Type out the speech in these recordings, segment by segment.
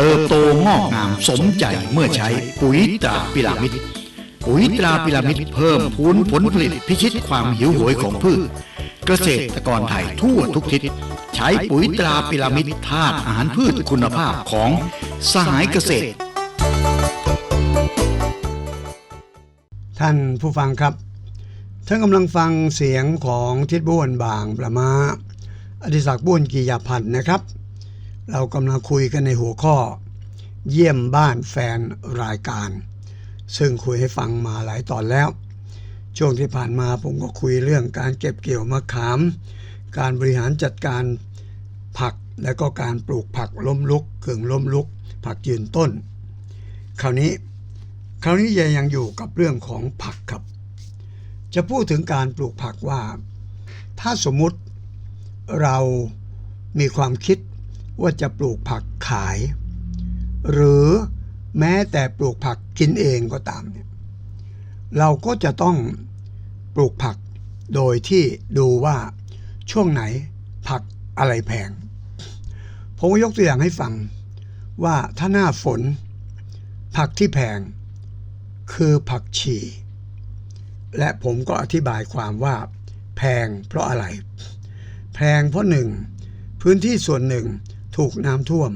เติบโตงอกงามสมใจเมื่อใช้ปุ๋ยตราพิรามิดปุ๋ยตราพิรามิดเพิ่มพูนผลผลิตพิชิตความหิวโหยของพืช เกษตรกรไทยทั่วทุกทิศใช้ปุ๋ยตราพิรามิดธาตุอาหารพืชคุณภาพของสหายเกษตร ท่านผู้ฟังครับท่านกำลังฟังเสียงของทิดบ้วนบางประมาอดิศักดิ์บ้วนกิยาพันธ์นะครับ เรากำลังคุยกันในหัวข้อ เยี่ยมบ้านแฟนรายการ ซึ่งคุยให้ฟังมาหลายตอนแล้ว ช่วงที่ผ่านมาผมก็คุยเรื่องการเก็บเกี่ยวมะขาม การบริหารจัดการผักและก็การปลูกผักล้มลุกเกึ่งล้มลุก ผักยืนต้น คราวนี้ คราวนี้ยังอยู่กับเรื่องของผักครับ จะพูดถึงการปลูกผักว่า ถ้าสมมุติเรามีความคิด ว่าจะปลูกผักขาย หรือแม้แต่ปลูกผักกินเองก็ตามเนี่ยเราก็จะต้องปลูกผักโดยที่ดูว่าช่วงไหนผักอะไรแพงผมยกตัวอย่างให้ฟังว่าถ้าหน้าฝน ผักที่แพง คือผักชีและผมก็อธิบายความว่า แพงเพราะอะไร แพงเพราะหนึ่งพื้นที่ส่วนหนึ่ง ถูกน้ำท่วม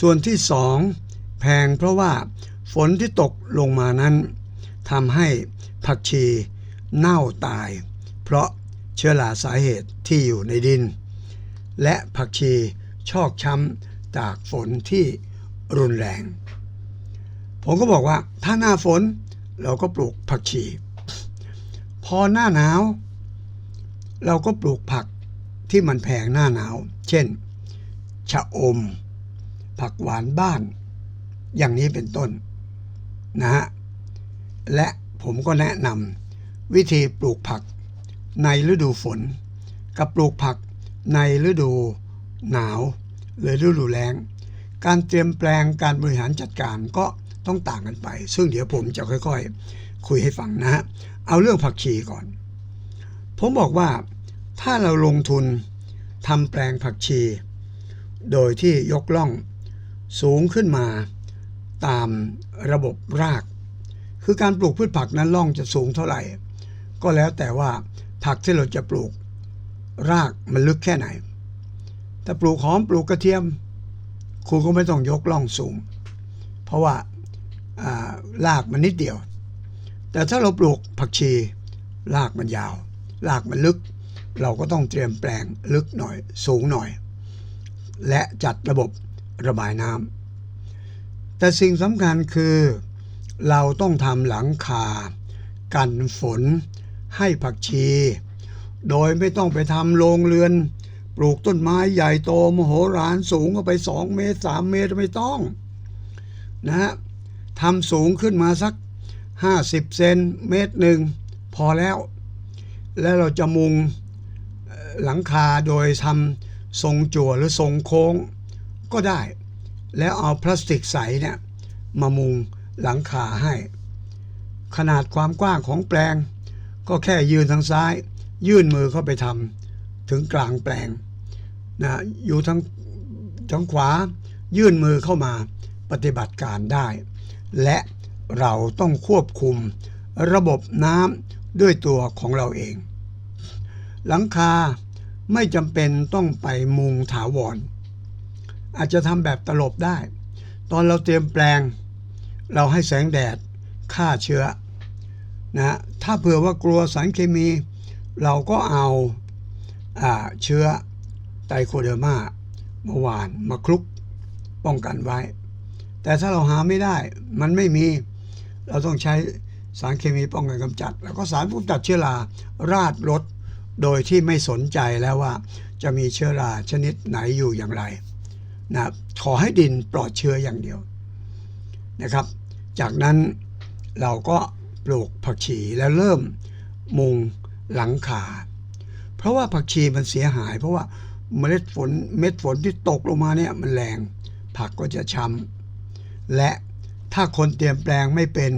ส่วนที่สองแพงเพราะว่าฝนที่ตกลงมานั้นทำให้ผักชีเน่าตาย เพราะเชื้อราสาเหตุที่อยู่ในดิน และผักชีชอกช้ำจากฝนที่รุนแรง ผมก็บอกว่าถ้าหน้าฝนเราก็ปลูกผักชี พอหน้าหนาว เราก็ปลูกผักที่มันแพงหน้าหนาว เช่น ชะอม ผักหวานบ้าน อย่างนี้เป็นต้นนะฮะและผมก็แนะนำวิธีปลูกผักในฤดูฝน กับปลูกผักในฤดูหนาวหรือฤดูแล้ง การเตรียมแปลงการบริหารจัดการก็ต้องต่างกันไป ซึ่งเดี๋ยวผมจะค่อยๆ คุยให้ฟังนะฮะ เอาเรื่องผักชีก่อน ผมบอกว่าถ้าเราลงทุนทำแปลงผักชี โดยที่ยกล่องสูงขึ้นมาตามระบบราก คือการปลูกพืชผักนั้นล่องจะสูงเท่าไหร่ ก็แล้วแต่ว่าผักที่เราจะปลูกรากมันลึกแค่ไหนถ้าปลูกหอมปลูกกระเทียม คุณก็ไม่ต้องยกล่องสูง เพราะว่าอ่ารากมันนิดเดียว แต่ถ้าเราปลูกผักชี รากมันยาว รากมันลึก เราก็ต้องเตรียมแปลงลึกหน่อย สูงหน่อย และจัดระบบระบายน้ำแต่สิ่งสำคัญคือ เราต้องทำหลังคา กันฝน ให้ผักชี โดยไม่ต้องไปทำโรงเรือน ปลูกต้นไม้ใหญ่โตมโหฬารสูงเข้าไป 2 เมตร 3 เมตรไม่ต้องนะฮะทำสูงขึ้นมาสัก 50 เซนเมตรหนึ่งพอแล้ว แล้วเราจะมุงหลังคาโดยทำ ทรงจั่วหรือทรงโค้งก็ได้ แล้วเอาพลาสติกใสเนี่ยมามุงหลังคาให้ ขนาดความกว้างของแปลง ก็แค่ยืนทางซ้าย ยื่นมือเข้าไปทำถึงกลางแปลงนะอยู่ทางทางขวายื่นมือเข้ามาปฏิบัติการได้ และเราต้องควบคุมระบบน้ำด้วยตัวของเราเอง หลังคา ไม่จำเป็นต้องไปมุงถาวร อาจจะทำแบบตลบได้ ตอนเราเตรียมแปลง เราให้แสงแดดฆ่าเชื้อนะถ้าเผื่อว่ากลัวสารเคมี เราก็เอาอาเชื้อไตโคเดอร์มาเมื่อวานมาคลุกป้องกันไว้ แต่ถ้าเราหาไม่ได้มันไม่มีเราต้องใช้สารเคมีป้องกันกำจัด แล้วก็สารกำจัดเชื้อราราดรถ โดยที่ไม่สนใจแล้วว่า จะมีเชื้อราชนิดไหนอยู่อย่างไรนะขอให้ดินปลอดเชื้ออย่างเดียวนะครับ จากนั้นเราก็ปลูกผักชีแล้วเริ่มมุงหลังคาเพราะว่าผักชีมันเสียหาย เพราะว่าเมล็ดฝนเม็ดฝนที่ตกลงมาเนี่ยมันแรง ผักก็จะช้ำและถ้าคนเตรียมแปลงไม่เป็น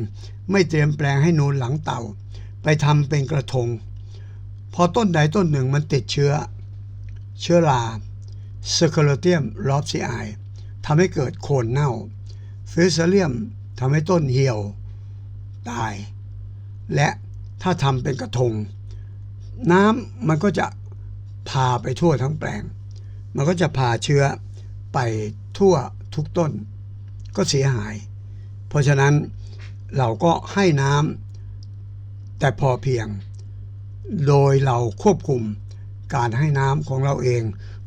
ไม่เตรียมแปลงให้นูนหลังเต่า ไปทำเป็นกระทง พอต้นใดต้นหนึ่งมันติดเชื้อ เชื้อราเซอร์ u l เ t ียมลอฟซีไอทำให้เกิดโคนเน่าฟิสเลียมทำให้ต้นเหี่ยว ตาย และถ้าทำเป็นกระทง น้ำมันก็จะพาไปทั่วทั้งแปลง มันก็จะพาเชื้อไปทั่วทุกต้น ก็เสียหาย เพราะฉะนั้นเราก็ให้น้ำแต่พอเพียง โดยเราควบคุมการให้น้ำของเราเอง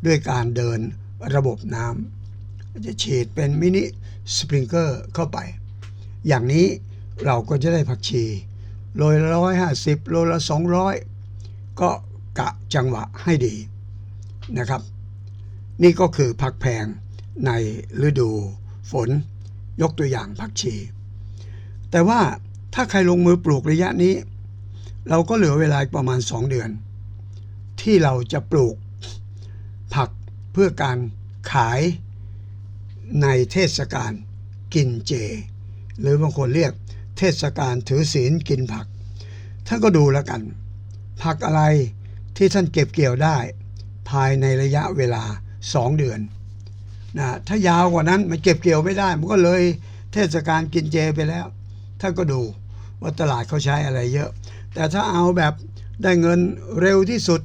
ด้วยการเดินระบบน้ำจะฉีดเป็นมินิสปริงเกอร์เข้าไป อย่างนี้เราก็จะได้ผักชีโลละร้อยห้าสิบโลละสองร้อยก็กะจังหวะให้ดีนะครับ นี่ก็คือผักแพงในฤดูฝนยกตัวอย่างผักชี แต่ว่าถ้าใครลงมือปลูกระยะนี้ เราก็เหลือเวลาประมาณ 2 เดือน ที่เราจะปลูกผักเพื่อการขายในเทศกาลกินเจ หรือบางคนเรียกเทศกาลถือศีลกินผักท่านก็ดูแล้วกัน ผักอะไรที่ท่านเก็บเกี่ยวได้ ภายในระยะเวลา 2 เดือนนะถ้ายาวกว่านั้นมันเก็บเกี่ยวไม่ได้ มันก็เลยเทศกาลกินเจไปแล้ว ท่านก็ดูว่าตลาดเขาใช้อะไรเยอะ แต่ถ้าเอาแบบได้เงินเร็วที่สุด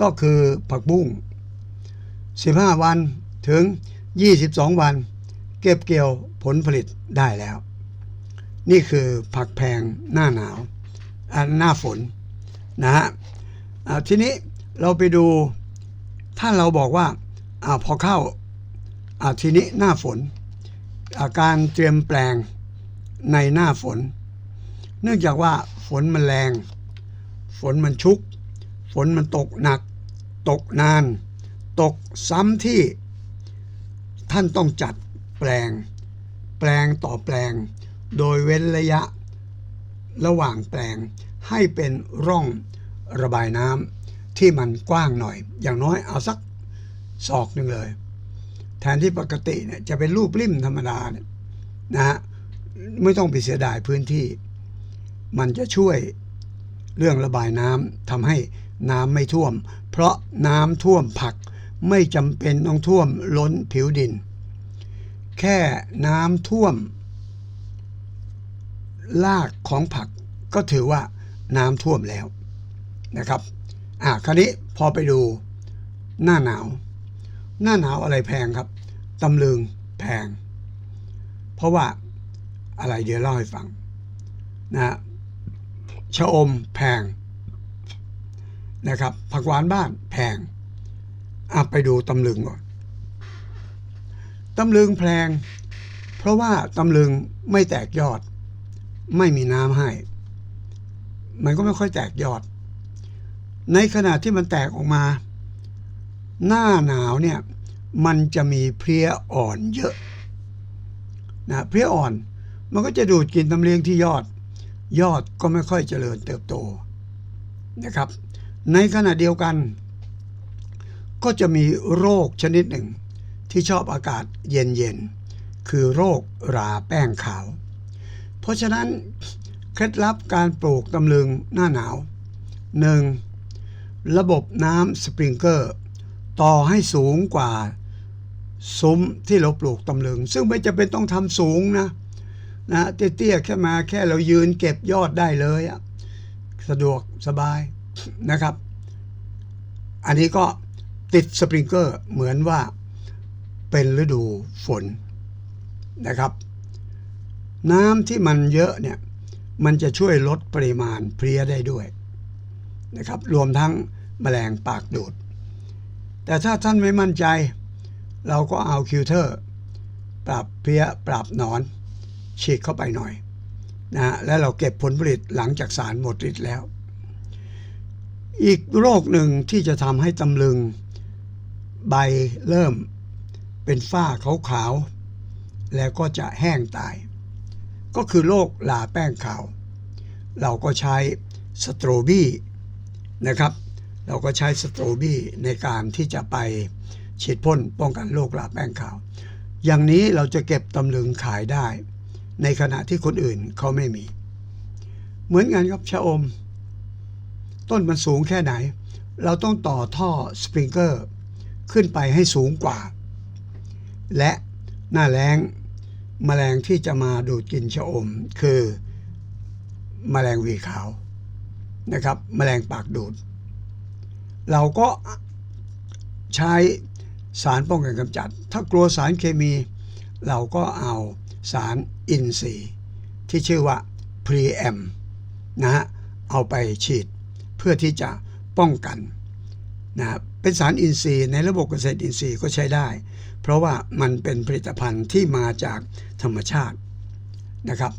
ก็คือผักบุ้ง 15 วันถึง 22 วัน เก็บเกี่ยวผลผลิตได้แล้ว นี่คือผักแพงหน้าหนาวอ่าหน้าฝนนะฮะทีนี้เราไปดูถ้าเราบอกว่าอพอเข้าทีนี้หน้าฝนาการเตรียมแปลงในหน้าฝน เนื่องจากว่า นมันแรง ฝนมันชุก ฝนมันตกหนัก ตกนาน ตกซ้ำที่ ท่านต้องจัดแปลง แปลงต่อแปลง โดยเว้นระยะ ระหว่างแปลงให้เป็นร่องระบายน้ำที่มันกว้างหน่อย อย่างน้อยเอาสักศอกหนึ่งเลย แทนที่ปกติเนี่ยจะเป็นรูปริมธรรมดาเนี่ยนะฮะไม่ต้องไปเสียดายพื้นที่ มันจะช่วยเรื่องระบายน้ำทำให้น้ำไม่ท่วม เพราะน้ำท่วมผักไม่จำเป็นต้องท่วมล้นผิวดิน แค่น้ำท่วมรากของผักก็ถือว่าน้ำท่วมแล้วนะครับ อะคราวนี้พอไปดูหน้าหนาว หน้าหนาวอะไรแพงครับตำลึงแพง เพราะว่าอะไรเดี๋ยวเล่าให้ฟังนะ ชะอมแพงนะครับผักหวานบ้านแพงอะไปดูตำลึงก่อนตำลึงแพง เพราะว่าตำลึงไม่แตกยอด ไม่มีน้ำให้ มันก็ไม่ค่อยแตกยอด ในขณะที่มันแตกออกมา หน้าหนาวเนี่ยมันจะมีเพลี้ยอ่อนเยอะนะเพลี้ยอ่อนมันก็จะดูดกินตำเลียงที่ยอด ยอดก็ไม่ค่อยเจริญเติบโตนะครับ ในขณะเดียวกัน ก็จะมีโรคชนิดหนึ่ง ที่ชอบอากาศเย็นๆ คือโรคราแป้งขาว เพราะฉะนั้นเคล็ดลับการปลูกตำลึงหน้าหนาว 1. ระบบน้ำสปริงเกอร์ ต่อให้สูงกว่าซุ้มที่เราปลูกตำลึง ซึ่งไม่จำเป็นต้องทำสูงนะ นะเตี้ยๆแค่มาแค่เรายืนเก็บยอดได้เลยสะดวกสบายนะครับ อันนี้ก็ติดสปริงเกอร์เหมือนว่าเป็นฤดูฝนนะครับ น้ำที่มันเยอะเนี่ยมันจะช่วยลดปริมาณเพลียได้ด้วยนะครับ รวมทั้งแมลงปากดูด แต่ถ้าท่านไม่มั่นใจ เราก็เอาคิวเทอร์ ปรับเพลียปรับหนอน ฉีดเข้าไปหน่อยนะแล้วเราเก็บผลผลิตหลังจากสารหมดฤทธิ์แล้ว อีกโรคหนึ่งที่จะทำให้ตำลึงใบเริ่มเป็นฝ้าขาวๆแล้วก็จะแห้งตาย ก็คือโรคลาแป้งขาว เราก็ใช้สโตรบี้นะครับ เราก็ใช้สโตรบี้ในการที่จะไปฉีดพ่นป้องกันโรคลาแป้งขาว อย่างนี้เราจะเก็บตำลึงขายได้ ในขณะที่คนอื่นเขาไม่มี เหมือนกันครับชะอม ต้นมันสูงแค่ไหน เราต้องต่อท่อสปริงเกอร์ ขึ้นไปให้สูงกว่า และหน้าแรงแมลงที่จะมาดูดกินชะอม คือแมลงวีขาวนะครับแมลงปากดูด เราก็ใช้สารป้องกันกำจัด ถ้ากลัวสารเคมี เราก็เอา สารอินทรีย์ที่ชื่อว่า Preem นะฮะเอาไปฉีดเพื่อที่จะป้องกันนะเป็นสารอินทรีย์ในระบบเกษตรอินทรีย์ก็ใช้ได้ เพราะว่ามันเป็นผลิตภัณฑ์ที่มาจากธรรมชาตินะครับ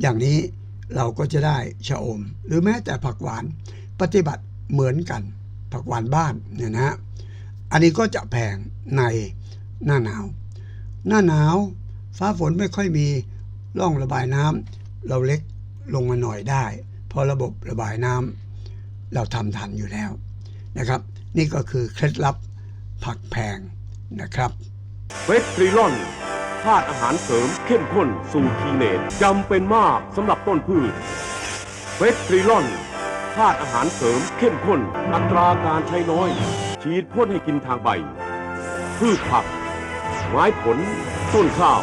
อย่างนี้เราก็จะได้ชะอม หรือแม้แต่ผักหวานปฏิบัติเหมือนกัน ผักหวานบ้านเนี่ยนะฮะอันนี้ก็จะแพงในหน้าหนาว หน้าหนาว ฟ้าฝนไม่ค่อยมีร่องระบายน้ำเราเล็กลงมาหน่อยได้ เพราะระบบระบายน้ำเราทำทันอยู่แล้วนะครับ นี่ก็คือเคล็ดลับผักแพงนะครับเวสทริลอนธาตุอาหารเสริมเข้มข้นสูตรทีเนตจำเป็นมากสำหรับต้นพืชเวสทริลอนธาตุอาหารเสริมเข้มข้น อัตราการใช้น้อย ฉีดพ่นให้กินทางใบ พืชผัก ไม้ผล ต้นข้าว